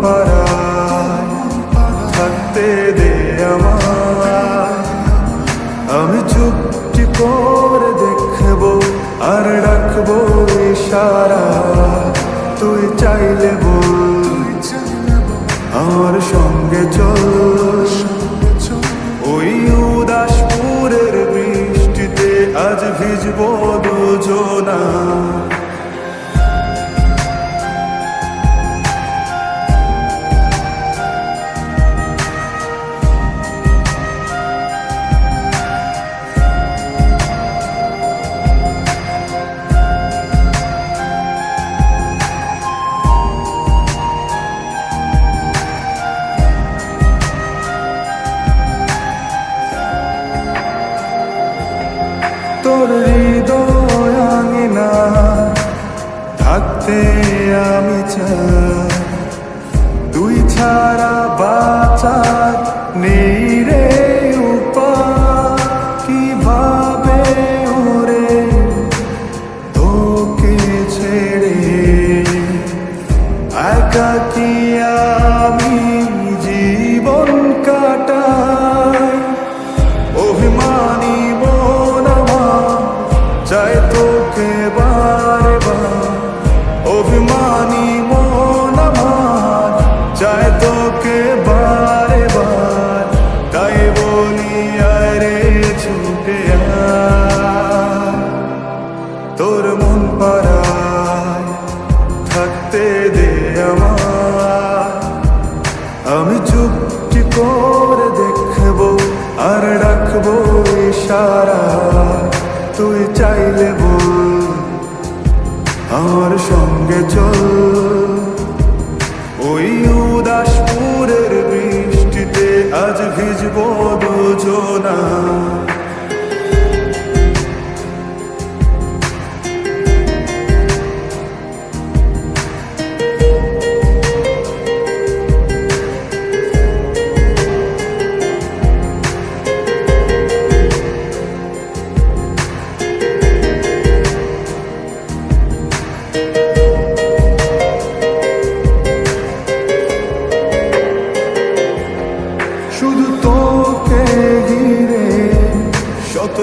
পাড়ায় থাকতে দে আমার আমি চুপটি করে দেখব আর ডাকবো ইশারা হৃদয় আঙিনা থাকতে আমি চাই। তুই ছাড়া বাঁচার নেই রে। কি করে দেখব? আর ডাকবো ইশারা। তুই চাইলে বল আমার সঙ্গে চল।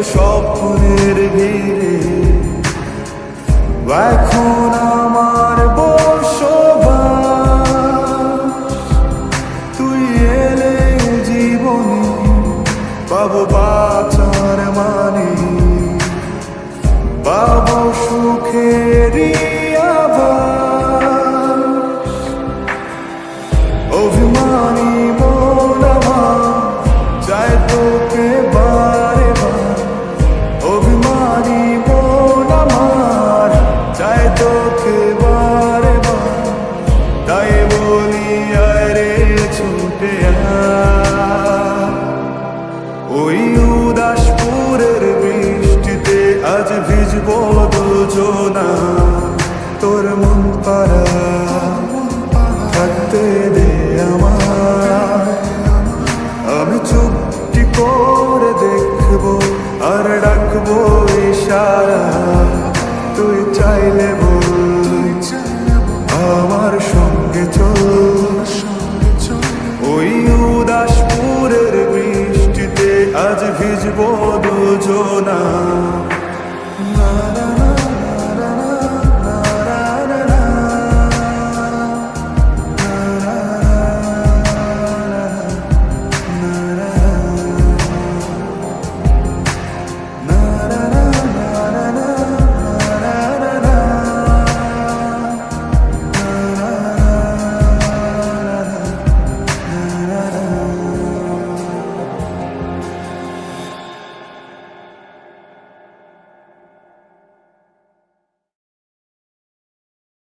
স্বপ্নের ভিড়ে এখন আমার বল আজ ভিজব দুজনা। তোর মন পারা থাকতে দে আমার আমি চুপটি করে দেখব আর ডাকবো ইশারা